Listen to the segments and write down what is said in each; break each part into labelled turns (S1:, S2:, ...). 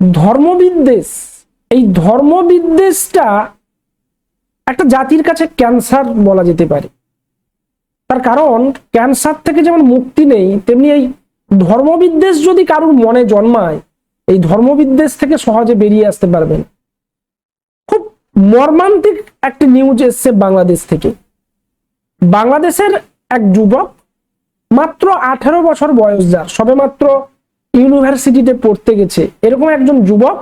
S1: ধর্মবিদ্বেষ, এই ধর্মবিদ্বেষটা একটা জাতির কাছে ক্যান্সার বলা যেতে পারে। তার কারণ, ক্যান্সার থেকে যেমন মুক্তি নেই, তেমনি এই ধর্মবিদ্বেষ যদি কারোর মনে জন্মায়, এই ধর্মবিদ্বেষ থেকে সহজে বেরিয়ে আসতে পারবেন খুব মর্মান্তিক একটি নিউজ এসছে বাংলাদেশ থেকে। বাংলাদেশের এক যুবক মাত্র আঠেরো বছর বয়স যার, সবেমাত্র ইউনিভার্সিটিতে পড়তে গেছে। এরকম একজন যুবক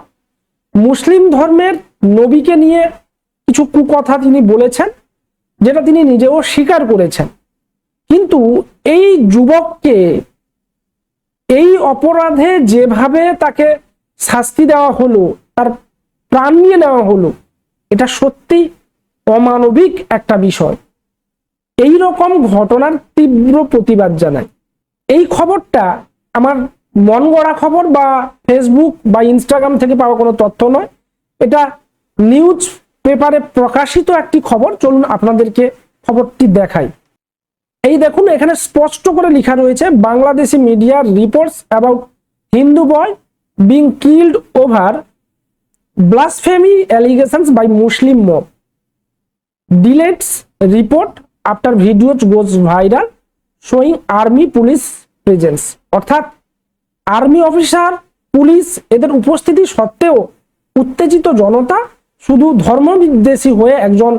S1: মুসলিম ধর্মের নবীকে নিয়ে কিছু কুকথা তিনি বলেছেন, যেটা তিনি নিজেও স্বীকার করেছেন। কিন্তু এই যুবককে এই অপরাধে যেভাবে তাকে শাস্তি দেওয়া হলো, তার প্রাণ নিয়ে নেওয়া হলো, এটা সত্যি অমানবিক একটা বিষয়। এই রকম ঘটনার তীব্র প্রতিবাদ জানায় এই খবরটা আমার মন গড়া খবর বা ফেসবুক বা ইনস্টাগ্রাম থেকে পাওয়া কোনো তথ্য নয় এটা নিউজ পেপারে প্রকাশিত একটি খবর চলুন আপনাদেরকে খবরটি দেখাই এই দেখুন, এখানে স্পষ্ট করে লেখা রয়েছে, বাংলাদেশি মিডিয়ার reports about Hindu boy being killed over blasphemy allegations by Muslim mob. Deletes report after videos goes viral showing army police presence. অর্থাৎ আর্মি অফিসার, পুলিশ এদের উপস্থিতি সত্ত্বেও উত্তেজিত জনতা শুধু ধর্মবিদ্বেষী হয়ে একজন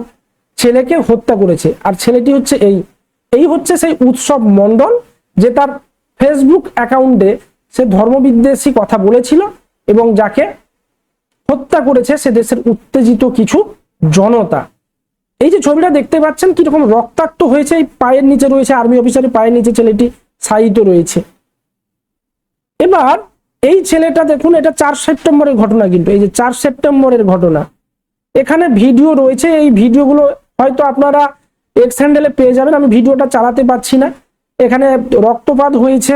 S1: ছেলেকে হত্যা করেছে। আর ছেলেটি হচ্ছে এই। এই হচ্ছে সেই উৎসব মণ্ডল, যে তার ফেসবুক অ্যাকাউন্টে সে ধর্মবিদ্বেষী কথা বলেছিল এবং যাকে হত্যা করেছে সে দেশের উত্তেজিত কিছু জনতা। এই যে ছবিটা দেখতে পাচ্ছেন, কীরকম রক্তাক্ত হয়েছে, এই পায়ের নিচে রয়েছে আর্মি অফিসারের পায়ের নিচে ছেলেটি সাহিত রয়েছে। এবার এই ছেলেটা দেখুন, এটা চার সেপ্টেম্বরের ঘটনা কিন্তু, এই যে চার সেপ্টেম্বরের ঘটনা। এখানে ভিডিও রয়েছে, এই ভিডিওগুলো হয়তো আপনারা এক্স হ্যান্ডেলে পেয়ে যাবেন, আমি ভিডিওটা চালাতে পারছি না। এখানে রক্তপাত হয়েছে।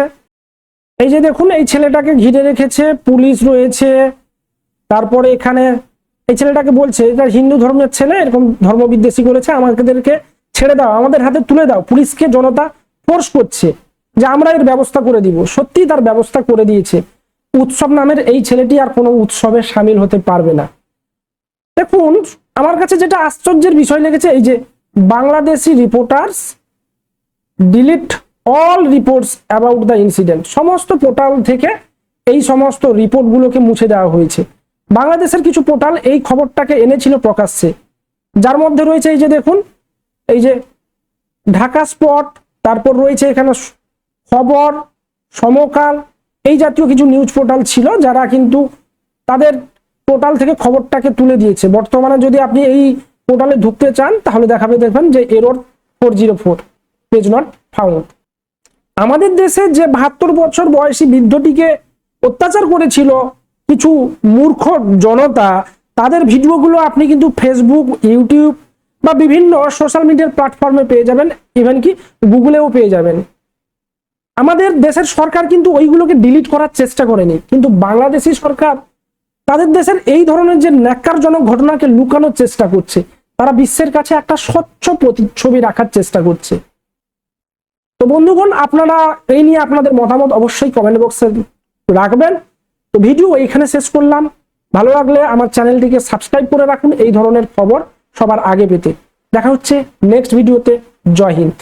S1: এই যে দেখুন, এই ছেলেটাকে ঘিরে রেখেছে, পুলিশ রয়েছে, তারপরে এখানে এই ছেলেটাকে বলছে এটা হিন্দু ধর্মের ছেলে, এরকম ধর্মবিদ্বেষী করেছে, আমাদেরকে ছেড়ে দাও, আমাদের হাতে তুলে দাও, পুলিশকে জনতা ফোর্স করছে। যে আমরা এর ব্যবস্থা করে দিব। সত্যি তার ব্যবস্থা করে দিয়েছে। উৎসব নামের এই ছেলেটি আর কোনো উৎসবে সামিল হতে পারবে না। দেখুন, আমার কাছে যেটা আশ্চর্যের বিষয় লেগেছে, এই যে Bangladeshi reporters delete all reports about the incident সমস্ত পোর্টাল থেকে এই সমস্ত রিপোর্টগুলোকে মুছে দেওয়া হয়েছে। বাংলাদেশের কিছু পোর্টাল এই খবরটাকে এনেছিল প্রকাশ্যে। যার মধ্যে রয়েছে এই যে দেখুন, এই যে ঢাকা স্পট তারপর রয়েছে এখানে খবর, সমকাল, এই জাতীয় কিছু নিউজ পোর্টাল ছিল যারা কিন্তু তাদের পোর্টাল থেকে খবরটাকে তুলে দিয়েছে। বর্তমানে যদি আপনি এই পোর্টালে ঢুকতে চান, তাহলে দেখাবে দেখবেন যে error four zero four page not found আমাদের দেশে যে বাহাত্তর বছর বয়সী বৃদ্ধটিকে অত্যাচার করেছিল কিছু মূর্খ জনতা, তাদের ভিডিওগুলো আপনি কিন্তু ফেসবুক ইউটিউব বা বিভিন্ন সোশ্যাল মিডিয়ার প্ল্যাটফর্মে পেয়ে যাবেন। ইভেন কি গুগলেও পেয়ে যাবেন। আমাদের দেশের সরকার কিন্তু ওইগুলোকে ডিলিট করার চেষ্টা করেনি। কিন্তু বাংলাদেশি সরকার তাদের দেশের এই ধরনের যে ন্যাক্কারজনক ঘটনাকে লুকানোর চেষ্টা করছে, তারা বিশ্বের কাছে একটা স্বচ্ছ প্রতিচ্ছবি রাখার চেষ্টা করছে। তো বন্ধুগণ, আপনারা এই নিয়ে আপনাদের মতামত অবশ্যই কমেন্ট বক্সে রাখবেন। তো ভিডিও এইখানে শেষ করলাম। ভালো লাগলে আমার চ্যানেলটিকে সাবস্ক্রাইব করে রাখুন, এই ধরনের খবর সবার আগে পেতে। দেখা হচ্ছে নেক্সট ভিডিওতে জয় হিন্দ।